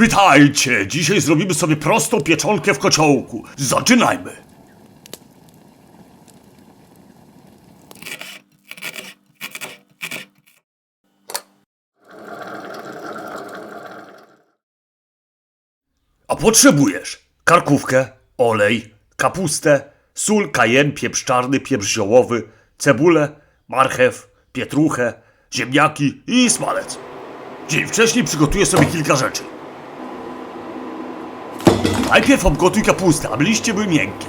Witajcie! Dzisiaj zrobimy sobie prostą pieczonkę w kociołku. Zaczynajmy! A potrzebujesz karkówkę, olej, kapustę, sól, kajen, pieprz czarny, pieprz ziołowy, cebulę, marchew, pietruchę, ziemniaki i smalec. Dzień wcześniej przygotuję sobie kilka rzeczy. Najpierw obgotuj kapustę, aby liście były miękkie.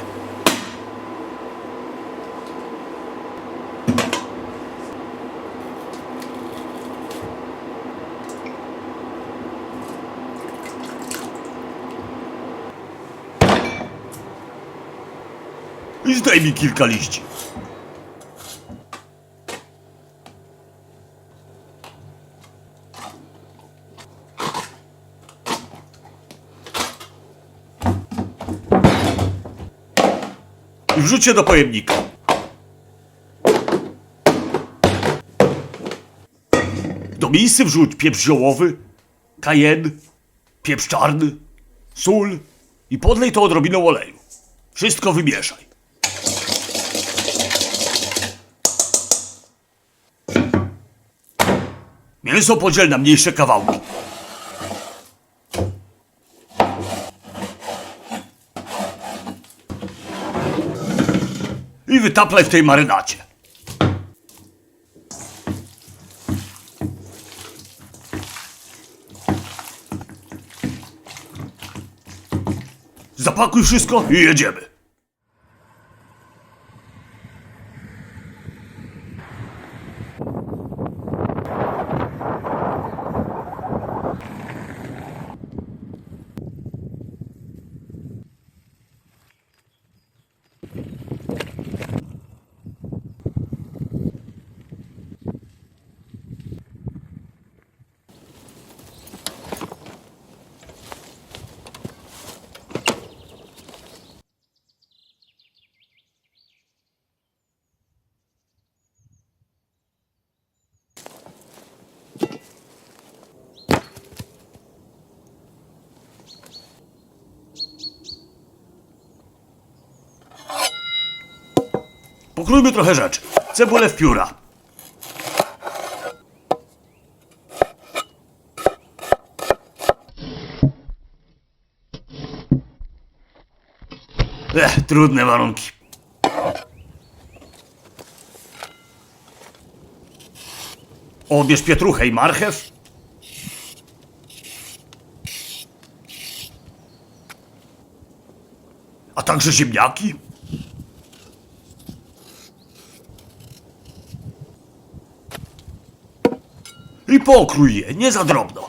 I zdejmij kilka liści. I wrzuć je do pojemnika. Do misy wrzuć pieprz ziołowy, kajen, pieprz czarny, sól i podlej to odrobiną oleju. Wszystko wymieszaj. Mięso podziel na mniejsze kawałki. Wytaplaj w tej marynacie. Zapakuj wszystko i jedziemy. Pokrójmy trochę rzeczy. Cebulę w pióra. Ech, trudne warunki. Odbierz pietruchę i marchew. A także ziemniaki. Pokrój je, nie za drobno.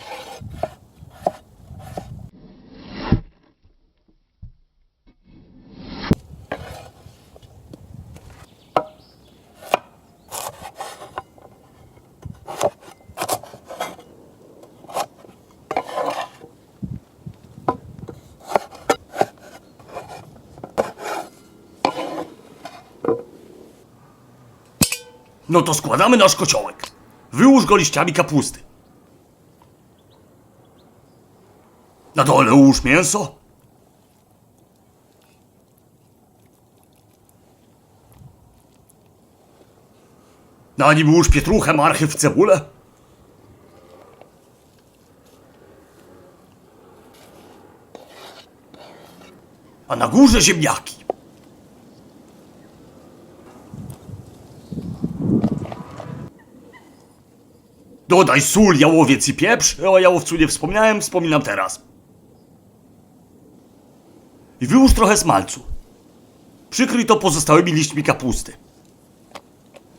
No to składamy nasz kociołek. Wyłóż go liściami kapusty. Na dole ułóż mięso. Na nim ułóż pietruchę, marchew, cebulę. A na górze ziemniaki. Dodaj sól, jałowiec i pieprz. O jałowcu nie wspomniałem, wspominam teraz. I wyłóż trochę smalcu. Przykryj to pozostałymi liśćmi kapusty.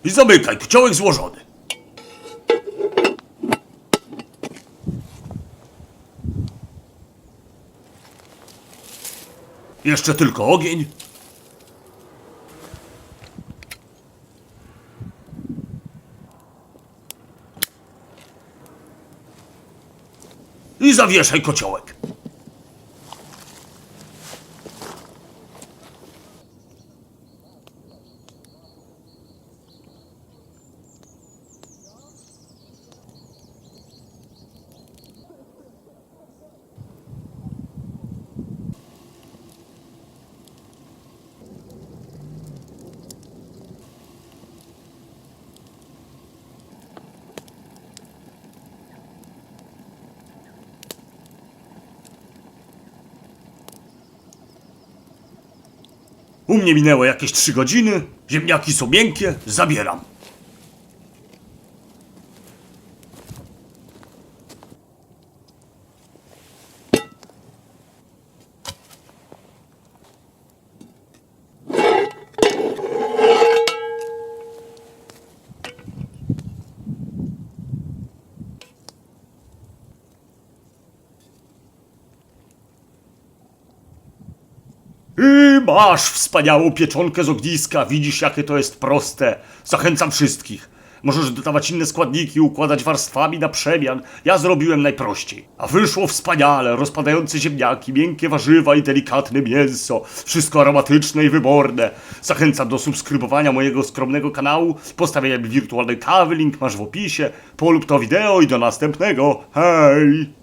I zamykaj, kociołek złożony. Jeszcze tylko ogień. I zawieszaj kociołek. U mnie minęło jakieś trzy godziny, ziemniaki są miękkie, zabieram. I masz wspaniałą pieczonkę z ogniska, widzisz jakie to jest proste. Zachęcam wszystkich. Możesz dodawać inne składniki, układać warstwami na przemian. Ja zrobiłem najprościej. A wyszło wspaniale, rozpadające ziemniaki, miękkie warzywa i delikatne mięso. Wszystko aromatyczne i wyborne. Zachęcam do subskrybowania mojego skromnego kanału, postawienia mi wirtualnej kawy, link masz w opisie. Polub to wideo i do następnego. Hej!